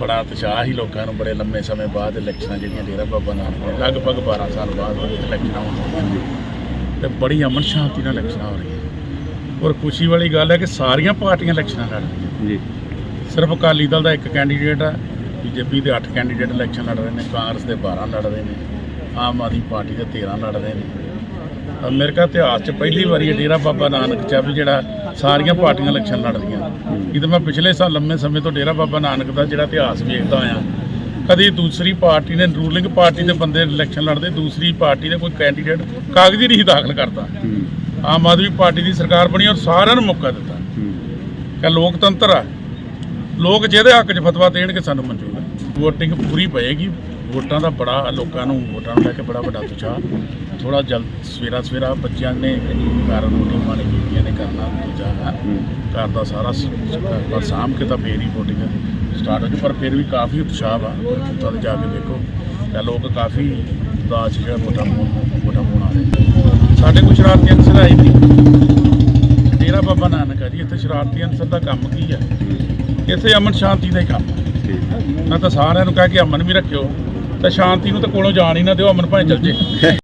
ਬੜਾ ਉਤਸ਼ਾਹ ਹੀ ਲੋਕਾਂ ਨੂੰ ਬੜੇ ਲੰਮੇ ਸਮੇਂ ਬਾਅਦ ਇਲੈਕਸ਼ਨਾਂ ਜਿਹੜੀਆਂ ਡੇਰਾ ਬਾਬਾ ਨਾਨਕ ਦੇ ਲਗਭਗ 12 ਸਾਲ ਬਾਅਦ ਇਲੈਕਸ਼ਨਾਂ ਹੋਣੀਆਂ ਤੇ ਬੜੀ ਅਮਨ ਸ਼ਾਂਤੀ ਨਾਲ ਇਲੈਕਸ਼ਨਾਂ ਹੋ ਰਹੀਆਂ ਔਰ ਖੁਸ਼ੀ ਵਾਲੀ ਗੱਲ ਹੈ ਕਿ ਸਾਰੀਆਂ ਪਾਰਟੀਆਂ ਇਲੈਕਸ਼ਨਾਂ ਲੜ ਰਹੀਆਂ ਜੀ। ਸਿਰਫ ਅਕਾਲੀ ਦਲ ਦਾ ਇੱਕ ਕੈਂਡੀਡੇਟ ਹੈ ਬੀਜੇਪੀ ਦੇ 8 ਕੈਂਡੀਡੇਟ ਇਲੈਕਸ਼ਨ ਲੜ ਰਹੇ ਨੇ ਕਾਂਗਰਸ ਦੇ 12 ਲੜ ਰਹੇ ਨੇ ਆਮ ਆਦਮੀ ਪਾਰਟੀ ਦੇ 13 ਲੜ ਰਹੇ ਨੇ। ਅਮਰੀਕਾ ਇਤਿਹਾਸ 'ਚ ਪਹਿਲੀ ਵਾਰੀ ਡੇਰਾ ਬਾਬਾ ਨਾਨਕ ਆ ਵੀ ਜਿਹੜਾ ਸਾਰੀਆਂ ਪਾਰਟੀਆਂ ਇਲੈਕਸ਼ਨ ਲੜ ਰਹੀਆਂ। ਇਹ ਤਾਂ ਮੈਂ ਪਿਛਲੇ ਸਾਲ ਲੰਮੇ ਸਮੇਂ ਤੋਂ ਡੇਰਾ ਬਾਬਾ ਨਾਨਕ ਦਾ ਜਿਹੜਾ ਇਤਿਹਾਸ ਵੇਖਦਾ ਆਇਆ। ਕਦੀ ਦੂਸਰੀ ਪਾਰਟੀ ਨੇ ਰੂਲਿੰਗ ਪਾਰਟੀ ਦੇ ਬੰਦੇ ਇਲੈਕਸ਼ਨ ਲੜਦੇ ਦੂਸਰੀ ਪਾਰਟੀ ਦੇ ਕੋਈ ਕੈਂਡੀਡੇਟ ਕਾਗਜ਼ੀ ਨਹੀਂ ਦਾਖਲ ਕਰਦਾ ਆਮ ਆਦਮੀ ਪਾਰਟੀ ਦੀ ਸਰਕਾਰ ਬਣੀ ਔਰ ਸਾਰਿਆਂ ਨੂੰ ਮੌਕਾ ਦਿੱਤਾ। ਕਿ ਲੋਕਤੰਤਰ ਆ। ਲੋਕ ਜਿਹਦੇ ਹੱਕ 'ਚ ਫਤਵਾ ਦੇਣਗੇ ਸਾਨੂੰ ਮਨਜ਼ੂਰ ਹੈ। ਵੋਟਿੰਗ ਪੂਰੀ ਪਏਗੀ। ਵੋਟਾਂ ਦਾ ਬੜਾ ਲੋਕਾਂ ਨੂੰ ਵੋਟਾਂ ਨੂੰ ਲੈ ਕੇ ਬੜਾ ਵੱਡਾ ਉਤਸ਼ਾਹ ਥੋੜਾ ਜਲ ਸਵੇਰਾ ਸਵੇਰਾ ਬੱਚਿਆਂ ਨੇ ਘਰ ਰੋਟੀ ਪਾਣੀ ਬੀਬੀਆਂ ਨੇ ਕਰਨਾ ਦੂਜਾ ਹੈ। ਹੂੰ। ਘਰ ਦਾ ਸਾਰਾ ਸ- ਪਰ ਸਾਂਭ ਕੇ ਤਾਂ ਫੇਰ ਹੀ ਵੋਟਿੰਗ ਸਟਾਰਟ ਹੋ ਜਾਊ ਪਰ ਫਿਰ ਵੀ ਕਾਫੀ ਉਤਸ਼ਾਹ ਵਾ। ਤਾਂ ਜਾ ਕੇ ਦੇਖੋ ਤਾਂ ਲੋਕ ਕਾਫੀ ਦਾਜ ਜਿਹੜਾ ਵੋਟਾਂ ਪਾਉਣ ਵੋਟਾਂ ਪਾਉਣ ਆ ਰਹੇ ਸਾਡੇ ਕੋਈ ਸ਼ਰਾਰਤੀ ਅਨਸਰ ਆਈ ਨਹੀਂ ਡੇਰਾ ਬਾਬਾ ਨਾਨਕ ਆ ਜੀ ਇੱਥੇ ਸ਼ਰਾਰਤੀ ਅਨਸਰ ਦਾ ਕੰਮ ਕੀ ਹੈ। ਇੱਥੇ ਅਮਨ ਸ਼ਾਂਤੀ ਦਾ ਹੀ ਕੰਮ ਮੈਂ ਤਾਂ ਸਾਰਿਆਂ ਨੂੰ ਕਹਿ ਕੇ ਅਮਨ ਵੀ ਰੱਖਿਓ। ਤਾਂ ਸ਼ਾਂਤੀ ਨੂੰ ਤਾਂ ਕੋਲੋਂ ਜਾਣ ਹੀ ਨਾ ਦਿਓ ਅਮਨ ਭਾਵੇਂ ਚੱਲ ਜੇ।